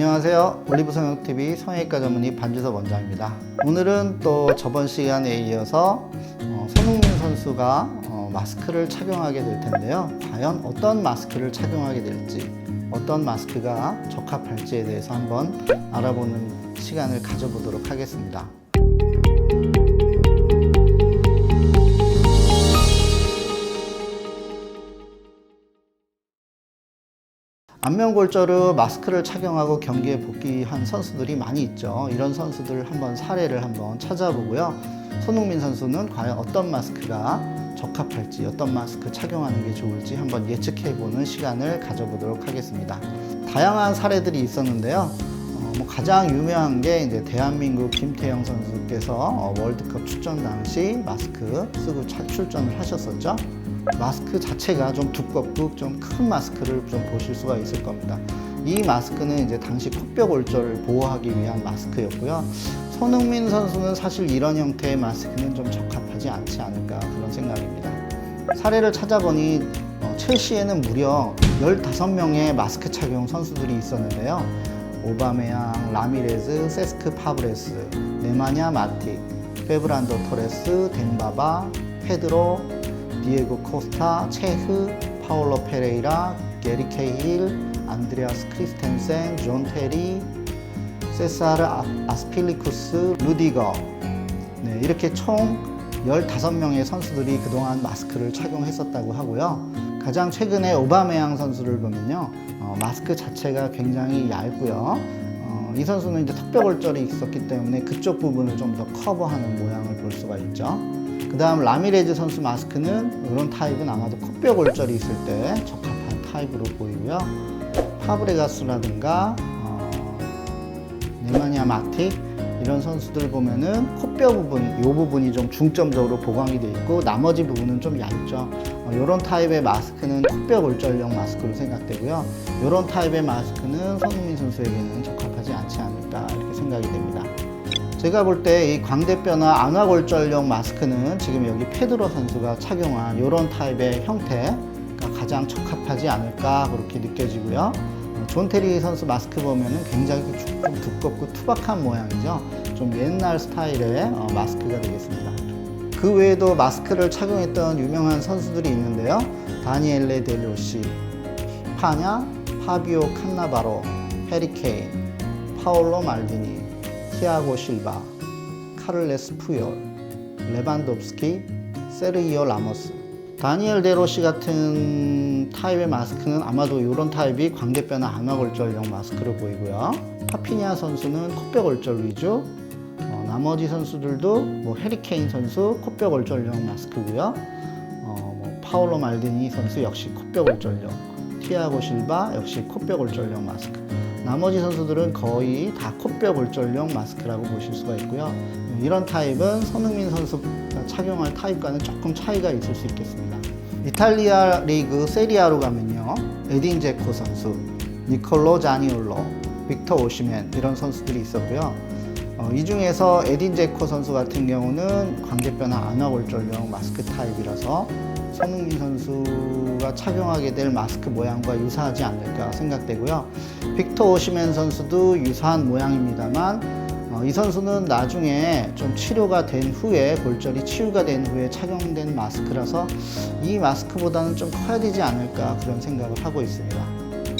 안녕하세요. 올리브 성형TV 성형외과 전문의 반주섭 원장입니다. 오늘은 또 저번 시간에 이어서 어, 손흥민 선수가 어, 마스크를 착용하게 될 텐데요. 과연 어떤 마스크를 착용하게 될지, 어떤 마스크가 적합할지에 대해서 한번 알아보는 시간을 가져보도록 하겠습니다. 안면골절로 마스크를 착용하고 경기에 복귀한 선수들이 많이 있죠. 이런 선수들 한번 사례를 한번 찾아보고요. 손흥민 선수는 과연 어떤 마스크가 적합할지, 어떤 마스크 착용하는 게 좋을지 한번 예측해보는 시간을 가져보도록 하겠습니다. 다양한 사례들이 있었는데요. 어, 뭐 가장 유명한 게 이제 대한민국 김태형 선수께서 어, 월드컵 출전 당시 마스크 쓰고 차- 출전을 하셨었죠. 마스크 자체가 좀 두껍고 좀 큰 마스크를 좀 보실 수가 있을 겁니다. 이 마스크는 이제 당시 코뼈골절을 보호하기 위한 마스크였고요. 손흥민 선수는 사실 이런 형태의 마스크는 좀 적합하지 않지 않을까 그런 생각입니다. 사례를 찾아보니 어, 첼시에는 무려 15명의 마스크 착용 선수들이 있었는데요. 오바메양, 라미레즈, 세스크 파브레스, 네마냐 마틱, 페브란도 토레스, 덴바바, 페드로, 디에고 코스타, 체흐, 파올로 페레이라, 게리 케일, 안드레아스 크리스텐센, 존 테리, 세사르 아- 아스필리쿠스, 루디거 네, 이렇게 총 15명의 선수들이 그동안 마스크를 착용했었다고 하고요. 가장 최근에 오바메양 선수를 보면요. 어, 마스크 자체가 굉장히 얇고요. 어, 이 선수는 이제 턱뼈골절이 있었기 때문에 그쪽 부분을 좀 더 커버하는 모양을 볼 수가 있죠. 그 다음 라미레즈 선수 마스크는 이런 타입은 아마도 코뼈골절이 있을 때 적합한 타입으로 보이고요. 파브레가스라든가 어, 네마니아 마틱 이런 선수들 보면은 코뼈 부분, 이 부분이 좀 중점적으로 보강이 돼 있고 나머지 부분은 좀 얇죠. 어, 이런 타입의 마스크는 코뼈 골절용 마스크로 생각되고요. 이런 타입의 마스크는 손흥민 선수에게는 적합하지 않지 않을까 이렇게 생각이 됩니다. 제가 볼 때 이 광대뼈나 안화골절용 마스크는 지금 여기 페드로 선수가 착용한 이런 타입의 형태가 가장 적합하지 않을까 그렇게 느껴지고요. 어, 존 테리 선수 마스크 보면은 굉장히 좀 두껍고 투박한 모양이죠. 좀 옛날 스타일의 어, 마스크가 되겠습니다. 그 외에도 마스크를 착용했던 유명한 선수들이 있는데요. 다니엘레 델로시, 파냐, 파비오 칸나바로, 해리케인, 파올로 말디니, 티아고 실바, 카를레스 푸열, 레반도프스키, 세르이오 라모스. 다니엘 데로시 같은 타입의 마스크는 아마도 이런 타입이 광대뼈나 안화골절용 마스크로 보이고요. 파피니아 선수는 코뼈골절 위주, 어, 나머지 선수들도 뭐 해리케인 선수 코뼈골절용 마스크고요. 어, 뭐 파올로 말디니 선수 역시 코뼈골절용, 티아고 실바 역시 코뼈골절용 마스크. 나머지 선수들은 거의 다 코뼈골절용 마스크라고 보실 수가 있고요. 이런 타입은 손흥민 선수가 착용할 타입과는 조금 차이가 있을 수 있겠습니다. 이탈리아 리그 세리아로 가면요. 에딘 제코 선수, 니콜로 자니올로, 빅터 오시멘 이런 선수들이 있었고요. 어, 이 중에서 에딘 제코 선수 같은 경우는 광대뼈나 안화 골절용 마스크 타입이라서 손흥민 선수가 착용하게 될 마스크 모양과 유사하지 않을까 생각되고요. 빅터 오시멘 선수도 유사한 모양입니다만 어, 이 선수는 나중에 좀 치료가 된 후에 골절이 치유가 된 후에 착용된 마스크라서 이 마스크보다는 좀 커야 되지 않을까 그런 생각을 하고 있습니다.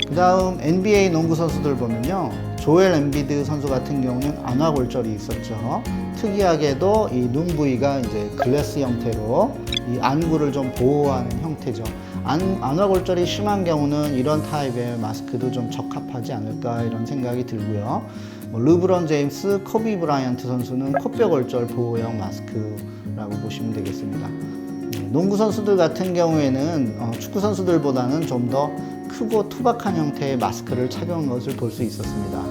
그 다음 NBA 농구 선수들 보면요. 조엘 엠비드 선수 같은 경우는 안화골절이 있었죠. 특이하게도 이 눈 부위가 이제 글래스 형태로 이 안구를 좀 보호하는 형태죠. 안, 안화골절이 심한 경우는 이런 타입의 마스크도 좀 적합하지 않을까 이런 생각이 들고요. 뭐 르브론 제임스, 코비 브라이언트 선수는 코뼈골절 보호형 마스크라고 보시면 되겠습니다. 네, 농구 선수들 같은 경우에는 어, 축구 선수들보다는 좀더 크고 투박한 형태의 마스크를 착용한 것을 볼 수 있었습니다.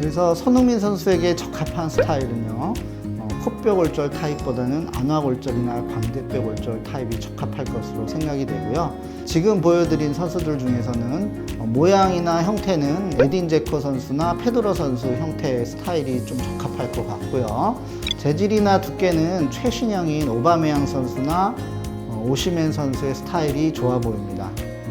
그래서 손흥민 선수에게 적합한 스타일은요, 어, 코뼈골절 타입보다는 안화골절이나 광대뼈골절 타입이 적합할 것으로 생각이 되고요. 지금 보여드린 선수들 중에서는 어, 모양이나 형태는 에딘 제코 선수나 페드로 선수 형태의 스타일이 좀 적합할 것 같고요. 재질이나 두께는 최신형인 오바메양 선수나 어, 오시멘 선수의 스타일이 좋아 보입니다.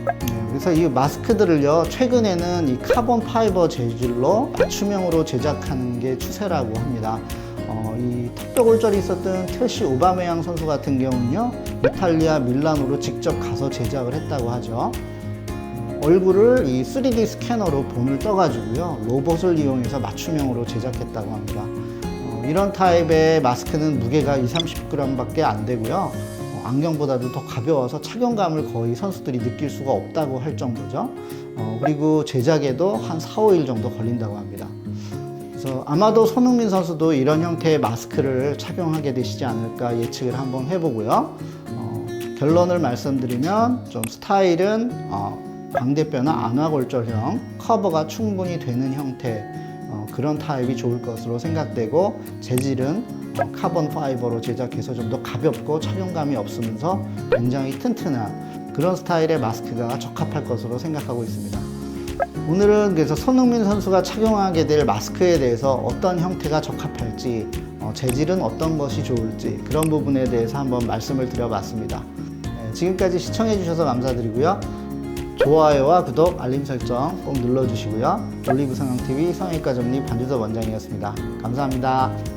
네, 그래서 이 마스크들을요 최근에는 이 카본 파이버 재질로 맞춤형으로 제작하는 게 추세라고 합니다. 어, 이 턱뼈 골절이 있었던 트레시 오바메양 선수 같은 경우는요 이탈리아 밀라노로 직접 가서 제작을 했다고 하죠. 어, 얼굴을 이 3D 스캐너로 본을 떠가지고요 로봇을 이용해서 맞춤형으로 제작했다고 합니다. 어, 이런 타입의 마스크는 무게가 2, 30g밖에 안 되고요. 어, 안경보다도 더 가벼워서 착용감을 거의 선수들이 느낄 수가 없다고 할 정도죠. 어, 그리고 제작에도 한 4, 5일 정도 걸린다고 합니다. 그래서 아마도 손흥민 선수도 이런 형태의 마스크를 착용하게 되시지 않을까 예측을 한번 해보고요. 어, 결론을 말씀드리면 좀 스타일은 어, 광대뼈나 안화골절형 커버가 충분히 되는 형태 어, 그런 타입이 좋을 것으로 생각되고 재질은 어, 카본 파이버로 제작해서 좀 더 가볍고 착용감이 없으면서 굉장히 튼튼한 그런 스타일의 마스크가 적합할 것으로 생각하고 있습니다. 오늘은 그래서 손흥민 선수가 착용하게 될 마스크에 대해서 어떤 형태가 적합할지, 어, 재질은 어떤 것이 좋을지 그런 부분에 대해서 한번 말씀을 드려봤습니다. 네, 지금까지 시청해주셔서 감사드리고요. 좋아요와 구독, 알림 설정 꼭 눌러주시고요. 올리브 성형TV 성형외과 전문의 반주섭 원장이었습니다. 감사합니다.